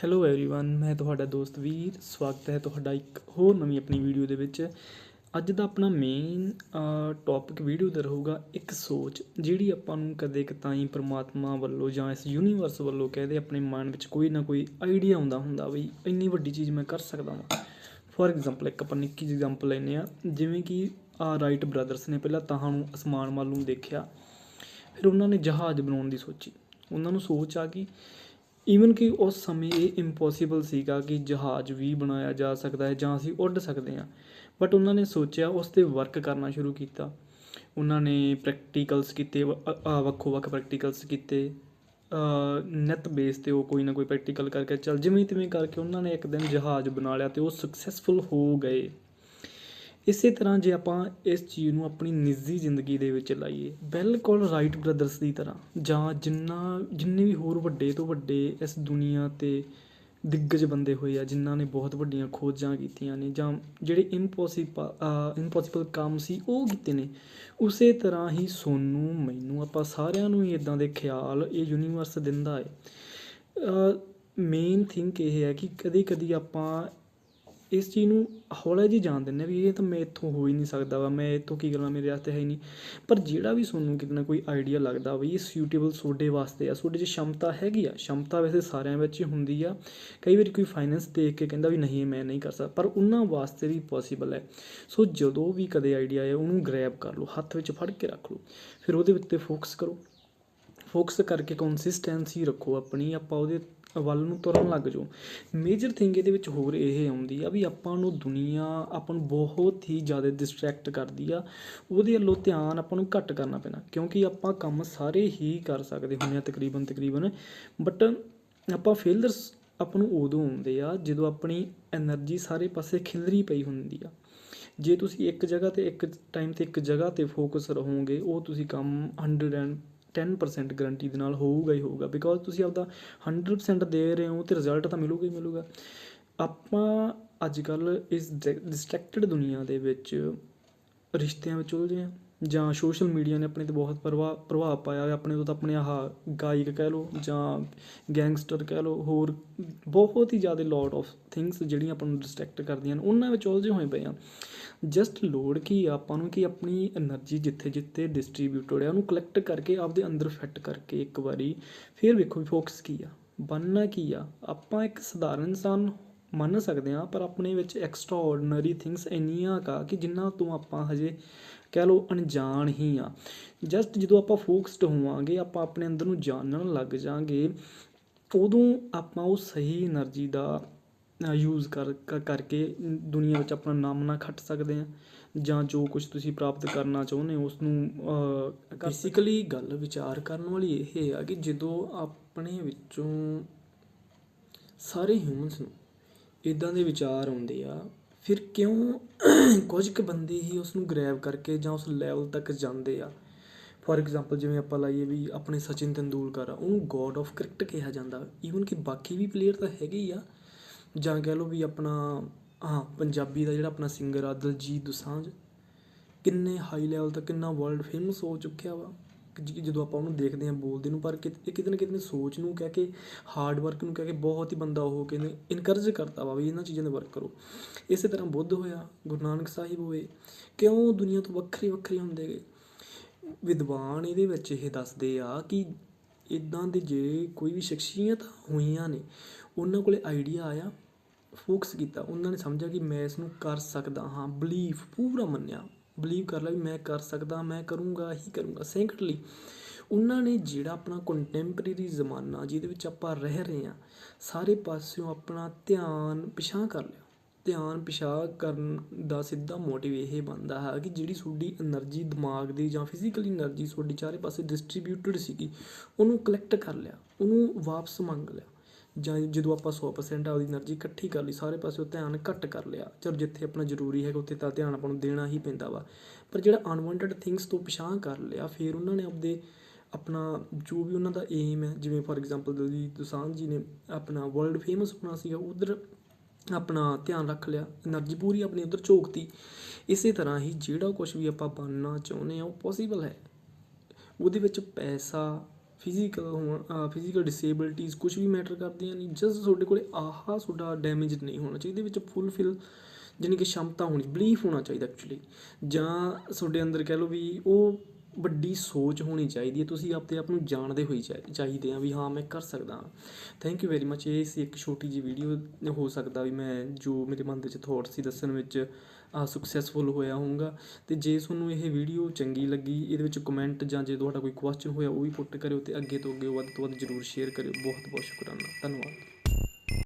Hello everyone ਮੈਂ ਤੁਹਾਡਾ ਦੋਸਤ ਵੀਰ ਸਵਾਗਤ ਹੈ ਤੁਹਾਡਾ ਇੱਕ ਹੋਰ ਨਵੀਂ ਆਪਣੀ ਵੀਡੀਓ ਦੇ ਵਿੱਚ ਅੱਜ ਦਾ ਆਪਣਾ ਮੇਨ ਟੌਪਿਕ ਵੀਡੀਓ ਦਾ ਰਹੂਗਾ ਇੱਕ ਸੋਚ ਜਿਹੜੀ ਆਪਾਂ ਨੂੰ ਕਦੇ ਕਤਾਈ ਪ੍ਰਮਾਤਮਾ ਵੱਲੋਂ ਜਾਂ ਇਸ ਯੂਨੀਵਰਸ ਵੱਲੋਂ ਕਹਦੇ ਆਪਣੇ ਮਨ ਵਿੱਚ ਕੋਈ ਨਾ ਕੋਈ ਆਈਡੀਆ ਆਉਂਦਾ ਹੁੰਦਾ ਵੀ ਇੰਨੀ ਵੱਡੀ ਚੀਜ਼ ਮੈਂ ਕਰ ਸਕਦਾ ਹਾਂ ਫੋਰ ਐਗਜ਼ਾਮਪਲ ਇੱਕ ਆਪਾਂ ਨਿੱਕੀ ਜਿਹੀ ਐਗਜ਼ਾਮਪਲ ਲੈਨੇ ਆ ਜਿਵੇਂ ਕਿ ਆ ਰਾਈਟ ਬ੍ਰਦਰਸ ਨੇ ਪਹਿਲਾਂ ਤਾਂ ਨੂੰ ਅਸਮਾਨ ਵੱਲ ਨੂੰ ਦੇਖਿਆ ਫਿਰ ਉਹਨਾਂ ਨੇ ਜਹਾਜ਼ ਬਣਾਉਣ ਦੀ ਸੋਚੀ ਉਹਨਾਂ ਨੂੰ ਸੋਚ ਆ ਗਈ ਈਵਨ ਕਿ ਉਸ ਸਮੇਂ ਇਹ ਇੰਪੋਸੀਬਲ ਸੀਗਾ ਕਿ ਜਹਾਜ਼ ਵੀ ਬਣਾਇਆ ਜਾ ਸਕਦਾ ਹੈ ਜਾਂ ਅਸੀਂ ਉੱਡ ਸਕਦੇ ਹਾਂ। ਬਟ ਉਹਨਾਂ ਨੇ ਸੋਚਿਆ, ਉਸ ਤੇ ਵਰਕ ਕਰਨਾ ਸ਼ੁਰੂ ਕੀਤਾ। ਉਹਨਾਂ ਨੇ ਪ੍ਰੈਕਟੀਕਲਸ ਕੀਤੇ ਵੱਖੋ ਵੱਖ ਪ੍ਰੈਕਟੀਕਲਸ ਕੀਤੇ। ਨੈਟ ਬੇਸ ਤੇ ਉਹ ਕੋਈ ਨਾ ਕੋਈ ਪ੍ਰੈਕਟੀਕਲ ਕਰਕੇ ਚੱਲ ਜਿਵੇਂ ਤਿਵੇਂ ਕਰਕੇ ਉਹਨਾਂ ਨੇ ਇੱਕ ਦਿਨ ਜਹਾਜ਼ ਬਣਾ ਲਿਆ ਤੇ ਉਹ ਸਕਸੈਸਫੁਲ ਹੋ ਗਏ। ਇਸੇ ਤਰ੍ਹਾਂ ਜੇ ਆਪਾਂ ਇਸ ਚੀਜ਼ ਨੂੰ ਆਪਣੀ ਨਿੱਜੀ ਜ਼ਿੰਦਗੀ ਦੇ ਵਿੱਚ ਲਾਈਏ, ਬਿਲਕੁਲ ਰਾਈਟ ਬ੍ਰਦਰਸ ਦੀ ਤਰ੍ਹਾਂ, ਜਾਂ ਜਿੰਨਾ, ਜਿੰਨੇ ਵੀ ਹੋਰ ਵੱਡੇ ਤੋਂ ਵੱਡੇ ਇਸ ਦੁਨੀਆ ਤੇ ਦਿੱਗਜ ਬੰਦੇ ਹੋਏ ਆ, ਜਿਨ੍ਹਾਂ ਨੇ ਬਹੁਤ ਵੱਡੀਆਂ ਖੋਜਾਂ ਕੀਤੀਆਂ ਨੇ, ਜਾਂ ਜਿਹੜੇ ਇੰਪੋਸੀਬਲ ਇੰਪੋਸੀਬਲ ਕੰਮ ਸੀ, ਉਹ ਕੀਤੇ ਨੇ, ਉਸੇ ਤਰ੍ਹਾਂ ਹੀ ਸੋਨੂੰ, ਮੈਨੂੰ, ਆਪਾਂ ਸਾਰਿਆਂ ਨੂੰ ਹੀ ਇਦਾਂ ਦੇ ਖਿਆਲ ਇਹ ਯੂਨੀਵਰਸ ਦਿੰਦਾ ਹੈ। ਮੇਨ ਥਿੰਕ ਇਹ ਹੈ ਕਿ ਕਦੇ ਕਦੀ ਆਪਾਂ ਇਸ ਚੀਜ਼ ਨੂੰ ਹੌਲਾ ਜਿਹੀ ਜਾਣ ਦਿੰਦੇ ਹਾਂ ਵੀ ਇਹ ਤਾਂ ਮੈਂ ਇੱਥੋਂ ਹੋ ਹੀ ਨਹੀਂ ਸਕਦਾ ਵਾ, ਮੈਂ ਇੱਥੋਂ ਕੀ ਕਰਾਂ, ਮੇਰੇ ਵਾਸਤੇ ਹੈ ਹੀ ਨਹੀਂ। ਪਰ ਜਿਹੜਾ ਵੀ ਤੁਹਾਨੂੰ ਕਿਤੇ ਨਾ ਕੋਈ ਆਈਡੀਆ ਲੱਗਦਾ ਵੀ ਇਹ ਸੁਟੇਬਲ ਤੁਹਾਡੇ ਵਾਸਤੇ ਆ, ਤੁਹਾਡੇ 'ਚ ਸ਼ਮਤਾ ਹੈਗੀ ਆ, ਸ਼ਮਤਾ ਵੈਸੇ ਸਾਰਿਆਂ ਵਿੱਚ ਹੁੰਦੀ ਆ। ਕਈ ਵਾਰੀ ਕੋਈ ਫਾਈਨੈਂਸ ਦੇਖ ਕੇ ਕਹਿੰਦਾ ਵੀ ਨਹੀਂ, ਮੈਂ ਨਹੀਂ ਕਰ ਸਕਦਾ, ਪਰ ਉਹਨਾਂ ਵਾਸਤੇ ਵੀ ਪੋਸੀਬਲ ਹੈ। ਸੋ ਜਦੋਂ ਵੀ ਕਦੇ ਆਈਡੀਆ ਆਏ, ਉਹਨੂੰ ਗ੍ਰੈਬ ਕਰ ਲਓ, ਹੱਥ ਵਿੱਚ ਫੜ ਕੇ ਰੱਖ ਲਓ, ਫਿਰ ਉਹਦੇ ਉੱਤੇ ਫੋਕਸ ਕਰੋ। ਫੋਕਸ ਕਰਕੇ ਕੰਸਿਸਟੈਂਸੀ ਰੱਖੋ ਆਪਣੀ, ਆਪਾਂ ਉਹਦੇ ਵੱਲ ਨੂੰ ਤੁਰਨ ਲੱਗ ਜਾਓ। ਮੇਜਰ ਥਿੰਗ ਇਹਦੇ ਵਿੱਚ ਹੋਰ ਇਹ ਆਉਂਦੀ ਆ ਵੀ ਆਪਾਂ ਨੂੰ ਦੁਨੀਆ ਆਪਾਂ ਨੂੰ ਬਹੁਤ ਹੀ ਜ਼ਿਆਦਾ ਡਿਸਟਰੈਕਟ ਕਰਦੀ ਆ। ਉਹਦੇ ਵੱਲੋਂ ਧਿਆਨ ਆਪਾਂ ਨੂੰ ਘੱਟ ਕਰਨਾ ਪੈਣਾ, ਕਿਉਂਕਿ ਆਪਾਂ ਕੰਮ ਸਾਰੇ ਹੀ ਕਰ ਸਕਦੇ ਹੁੰਦੇ ਹਾਂ ਤਕਰੀਬਨ ਤਕਰੀਬਨ। ਬਟ ਆਪਾਂ ਫੇਲਰਸ ਆਪਾਂ ਨੂੰ ਉਦੋਂ ਆਉਂਦੇ ਆ ਜਦੋਂ ਆਪਣੀ એનર્ਜੀ ਸਾਰੇ ਪਾਸੇ ਖਿਲਰੀ ਪਈ ਹੁੰਦੀ ਆ। ਜੇ ਤੁਸੀਂ ਇੱਕ ਜਗ੍ਹਾ ਤੇ ਇੱਕ ਟਾਈਮ ਤੇ ਇੱਕ ਜਗ੍ਹਾ ਤੇ ਫੋਕਸ ਰਹੋਗੇ, ਉਹ ਤੁਸੀਂ ਕੰਮ 100 ਐਂਡ 110% ਗਾਰੰਟੀ ਦੇ ਨਾਲ ਹੋਊਗਾ ਹੀ ਹੋਊਗਾ ਬਿਕੋਜ਼ ਤੁਸੀਂ ਆਪਦਾ 100% ਦੇ ਰਹੇ ਹੋ ਤੇ ਰਿਜ਼ਲਟ ਤਾਂ ਮਿਲੂਗਾ ਹੀ ਮਿਲੂਗਾ। ਆਪਾਂ ਅੱਜ ਕੱਲ ਇਸ ਡਿਸਟਰੈਕਟਡ ਦੁਨੀਆ ਦੇ ਵਿੱਚ ਰਿਸ਼ਤਿਆਂ ਵਿੱਚ ਉਲਝੇ ਹਾਂ, ਜਾਂ ਸੋਸ਼ਲ ਮੀਡੀਆ ਨੇ ਆਪਣੇ ਤੇ ਬਹੁਤ ਪ੍ਰਭਾਵ ਪ੍ਰਭਾਵ ਪਾਇਆ ਹੈ ਆਪਣੇ ਤੋਂ ਤਾਂ ਆਪਣੇ ਆਹ ਗਾਇਕ ਕਹਿ ਲਓ, ਜਾਂ ਗੈਂਗਸਟਰ ਕਹਿ ਲਓ, ਹੋਰ ਬਹੁਤ ਹੀ ਜ਼ਿਆਦਾ ਲੋਟ ਆਫ ਥਿੰਗਸ ਜਿਹੜੀਆਂ ਆਪਾਂ ਨੂੰ ਡਿਸਟਰੈਕਟ ਕਰਦੀਆਂ ਨੇ, ਉਹਨਾਂ ਵਿੱਚ ਉਲਝੇ ਹੋਏ ਪਏ ਆ ਜਸਟ ਲੋੜ ਕੀ ਆ ਆਪਾਂ ਨੂੰ ਕਿ ਆਪਣੀ એનર્ਜੀ ਜਿੱਥੇ ਜਿੱਥੇ ਡਿਸਟ੍ਰੀਬਿਊਟਡ ਆ ਉਹਨੂੰ ਕਲੈਕਟ ਕਰਕੇ ਆਪਦੇ ਅੰਦਰ ਫਿੱਟ ਕਰਕੇ ਇੱਕ ਵਾਰੀ ਫਿਰ ਵੇਖੋ ਵੀ ਫੋਕਸ ਕੀ ਆ। ਬਣਨਾ ਕੀ ਆ? ਆਪਾਂ ਇੱਕ ਸਧਾਰਨ ਇਨਸਾਨ ਮੰਨ ਸਕਦੇ ਆ ਪਰ ਆਪਣੇ ਵਿੱਚ ਐਕਸਟਰਾ ਆਰਡੀਨਰੀ ਥਿੰਗਸ ਇੰਨੀਆਂ ਕਾ ਕਿ ਜਿੰਨਾ ਤੋਂ ਆਪਾਂ ਹਜੇ ਕਹਿ ਲਓ ਅਣਜਾਣ ਹੀ ਆ। ਜਸਟ ਜਦੋਂ ਆਪਾਂ ਫੋਕਸਡ ਹੋਵਾਂਗੇ, ਆਪਾਂ ਆਪਣੇ ਅੰਦਰ ਨੂੰ ਜਾਣਨ ਲੱਗ ਜਾਾਂਗੇ, ਉਦੋਂ ਆਪਾਂ ਉਹ ਸਹੀ એનર્ਜੀ ਦਾ ਯੂਜ਼ ਕਰ ਕਰ- ਕਰਕੇ ਦੁਨੀਆ ਵਿੱਚ ਆਪਣਾ ਨਾਮ ਨਾ ਖੱਟ ਸਕਦੇ ਆ ਜਾਂ ਜੋ ਕੁਝ ਤੁਸੀਂ ਪ੍ਰਾਪਤ ਕਰਨਾ ਚਾਹੁੰਦੇ ਹੋ ਉਸ ਨੂੰ ਬੇਸਿਕਲੀ ਗੱਲ ਵਿਚਾਰ ਕਰਨ ਵਾਲੀ ਇਹ ਆ ਕਿ ਜਦੋਂ ਆਪਣੇ ਵਿੱਚੋਂ ਸਾਰੇ ਹਿਊਮਨਸ ਨੂੰ ਇਦਾਂ ਦੇ ਵਿਚਾਰ ਆਉਂਦੇ ਆ ਫਿਰ ਕਿਉਂ ਕੁਝ ਕੁ ਬੰਦੇ ਹੀ ਉਸ ਨੂੰ ਗ੍ਰੈਬ ਕਰਕੇ ਜਾਂ ਉਸ ਲੈਵਲ ਤੱਕ ਜਾਂਦੇ ਆ? ਫੋਰ ਐਗਜ਼ਾਮਪਲ ਜਿਵੇਂ ਆਪਾਂ ਲਾਈਏ ਵੀ ਆਪਣੇ ਸਚਿਨ ਤੰਦੂਲਕਰ ਆ ਉਹਨੂੰ ਗੋਡ ਆਫ ਕ੍ਰਿਕਟ ਕਿਹਾ ਜਾਂਦਾ ਈਵਨ ਕਿ ਬਾਕੀ ਵੀ ਪਲੇਅਰ ਤਾਂ ਹੈਗੇ ਹੀ ਆ ਜਾਂ ਕਹਿ ਲਓ ਵੀ ਆਪਣਾ, ਹਾਂ, ਪੰਜਾਬੀ ਦਾ ਜਿਹੜਾ ਆਪਣਾ ਸਿੰਗਰ ਆ, ਦਲਜੀਤ ਦੋਸਾਂਝ, ਕਿੰਨੇ ਹਾਈ ਲੈਵਲ ਤੱਕ ਕਿੰਨਾ ਵਰਲਡ ਫੇਮਸ ਹੋ ਚੁੱਕਿਆ ਵਾ। ਜੀ- ਜਦੋਂ ਆਪਾਂ ਉਹਨੂੰ ਦੇਖਦੇ ਹਾਂ ਬੋਲਦੇ ਨੂੰ, ਪਰ ਕਿਤੇ, ਇਹ ਕਿਤੇ ਨਾ ਕਿਤੇ ਸੋਚ ਨੂੰ ਕਹਿ ਕੇ ਹਾਰਡ ਵਰਕ ਨੂੰ ਕਹਿ ਕੇ ਬਹੁਤ ਹੀ ਬੰਦਾ ਉਹ ਕਹਿੰਦੇ ਇਨਕਰੇਜ ਕਰਦਾ ਵਾ ਵੀ ਇਹਨਾਂ ਚੀਜ਼ਾਂ 'ਤੇ ਵਰਕ ਕਰੋ। ਇਸੇ ਤਰ੍ਹਾਂ ਬੁੱਧ ਹੋਇਆ, ਗੁਰੂ ਨਾਨਕ ਸਾਹਿਬ ਹੋਏ, ਕਿਉਂ ਦੁਨੀਆ ਤੋਂ ਵੱਖਰੇ ਵੱਖਰੇ ਹੁੰਦੇ ਗਏ? ਵਿਦਵਾਨ ਇਹਦੇ ਵਿੱਚ ਇਹ ਦੱਸਦੇ ਆ ਕਿ ਇੱਦਾਂ ਦੇ ਜਿਹੜੇ ਕੋਈ ਵੀ ਸ਼ਖਸੀਅਤ ਹੋਈਆਂ ਨੇ, ਉਹਨਾਂ ਕੋਲੇ ਆਈਡੀਆ ਆਇਆ ਫੋਕਸ ਕੀਤਾ। ਉਹਨਾਂ ਨੇ ਸਮਝਿਆ ਕਿ ਮੈਂ ਇਸ ਨੂੰ ਕਰ ਸਕਦਾ ਹਾਂ। ਬਲੀਫ ਪੂਰਾ ਮੰਨਿਆ। ਬਲੀਵ ਕਰ ਲਿਆ ਵੀ ਮੈਂ ਕਰ ਸਕਦਾ, ਮੈਂ ਕਰੂੰਗਾ, ਹੀ ਕਰੂੰਗਾ। ਸੈਕੰਡਲੀ ਉਹਨਾਂ ਨੇ ਜਿਹੜਾ ਆਪਣਾ ਕੰਟੈਂਪਰੇਰੀ ਜ਼ਮਾਨਾ, ਜਿਹਦੇ ਵਿੱਚ ਆਪਾਂ ਰਹਿ ਰਹੇ ਹਾਂ, ਸਾਰੇ ਪਾਸਿਓਂ ਆਪਣਾ ਧਿਆਨ ਪਿਛਾਂ ਕਰ ਲਿਆ। ਧਿਆਨ ਪਿਸ਼ਾਬ ਕਰਨ ਦਾ ਸਿੱਧਾ ਮੋਟਿਵ ਇਹ ਬਣਦਾ ਹੈ ਕਿ ਜਿਹੜੀ ਤੁਹਾਡੀ ਐਨਰਜੀ ਦਿਮਾਗ ਦੀ ਜਾਂ ਫਿਜ਼ੀਕਲ ਐਨਰਜੀ ਤੁਹਾਡੀ ਚਾਰੇ ਪਾਸੇ ਡਿਸਟਰੀਬਿਊਟਡ ਸੀਗੀ, ਉਹਨੂੰ ਕਲੈਕਟ ਕਰ ਲਿਆ, ਉਹਨੂੰ ਵਾਪਸ ਮੰਗ ਲਿਆ। ਜਾਂ ਜਦੋਂ ਆਪਾਂ 100% ਆਪਦੀ એનર્ਜੀ ਇਕੱਠੀ ਕਰ ਲਈ, ਸਾਰੇ ਪਾਸੇ ਉਹ ਧਿਆਨ ਘੱਟ ਕਰ ਲਿਆ। ਚਲ ਜਿੱਥੇ ਆਪਣਾ ਜ਼ਰੂਰੀ ਹੈਗਾ, ਉੱਥੇ ਤਾਂ ਧਿਆਨ ਆਪਾਂ ਨੂੰ ਦੇਣਾ ਹੀ ਪੈਂਦਾ ਵਾ। ਪਰ ਜਿਹੜਾ ਅਨਵਾਂਟਡ ਥਿੰਗਸ ਤੋਂ ਪਛਾਣ ਕਰ ਲਿਆ, ਫਿਰ ਉਹਨਾਂ ਨੇ ਆਪਦੇ ਆਪਣਾ ਜੋ ਵੀ ਉਹਨਾਂ ਦਾ ਏਮ ਹੈ, ਜਿਵੇਂ ਫੋਰ ਐਗਜ਼ਾਮਪਲ ਦਲਜੀਤ ਦੋਸਾਂਝ ਜੀ ਨੇ ਆਪਣਾ ਵਰਲਡ ਫੇਮਸ ਹੋਣਾ ਸੀਗਾ, ਉਧਰ ਆਪਣਾ ਧਿਆਨ ਰੱਖ ਲਿਆ ਐਨਰਜੀ ਪੂਰੀ ਆਪਣੀ ਉੱਧਰ ਝੋਕਤੀ। ਇਸੇ ਤਰ੍ਹਾਂ ਹੀ ਜਿਹੜਾ ਕੁਝ ਵੀ ਆਪਾਂ ਬਣਨਾ ਚਾਹੁੰਦੇ ਹਾਂ, ਉਹ ਪੋਸੀਬਲ ਹੈ। ਉਹਦੇ ਵਿੱਚ ਪੈਸਾ ਫਿਜ਼ੀਕਲ ਹੋਣ ਫਿਜ਼ੀਕਲ ਡਿਸੇਬਿਲਟੀਜ਼ ਕੁਝ ਵੀ ਮੈਟਰ ਕਰਦੀਆਂ ਨਹੀਂ ਜਸ ਤੁਹਾਡੇ ਕੋਲੇ ਆਹਾ ਤੁਹਾਡਾ ਡੈਮੇਜ ਨਹੀਂ ਹੋਣਾ ਚਾਹੀਦਾ, ਇਹਦੇ ਵਿੱਚ ਫੁੱਲਫਿਲ ਜਾਨੀ ਕਿ ਸ਼ਮਤਾ ਹੋਣੀ ਬਲੀਫ ਹੋਣਾ ਚਾਹੀਦਾ ਐਕਚੁਅਲੀ ਜਾਂ ਤੁਹਾਡੇ ਅੰਦਰ ਕਹਿ ਲਓ ਵੀ ਉਹ ਵੱਡੀ ਸੋਚ ਹੋਣੀ ਚਾਹੀਦੀ ਹੈ, ਤੁਸੀਂ ਆਪਦੇ ਆਪ ਨੂੰ ਜਾਣਦੇ ਹੋਈ ਚਾਹੀ- ਚਾਹੀਦੇ ਆ ਵੀ ਹਾਂ, ਮੈਂ ਕਰ ਸਕਦਾ ਹਾਂ। ਥੈਂਕ ਯੂ ਵੈਰੀ ਮੱਚ ਇਹ ਸੀ ਇੱਕ ਛੋਟੀ ਜਿਹੀ ਵੀਡੀਓ ਹੋ ਸਕਦਾ ਵੀ ਮੈਂ ਜੋ ਮੇਰੇ ਮਨ ਦੇ ਵਿੱਚ ਥੋਟ ਸੀ ਦੱਸਣ ਵਿੱਚ ਸਕਸੈਸਫੁਲ ਹੋਇਆ ਹੋਊਗਾ। ਅਤੇ ਜੇ ਤੁਹਾਨੂੰ ਇਹ ਵੀਡੀਓ ਚੰਗੀ ਲੱਗੀ, ਇਹਦੇ ਵਿੱਚ ਕਮੈਂਟ ਜਾਂ ਜੇ ਤੁਹਾਡਾ ਕੋਈ ਕੁਐਸਚਨ ਹੋਇਆ, ਉਹ ਵੀ ਪੁੱਟ ਕਰਿਓ ਅਤੇ ਅੱਗੇ ਤੋਂ ਅੱਗੇ ਵੱਧ ਤੋਂ ਵੱਧ ਜਰੂਰ ਸ਼ੇਅਰ ਕਰਿਓ। ਬਹੁਤ ਬਹੁਤ ਸ਼ੁਕਰਾਨਾ। ਧੰਨਵਾਦ।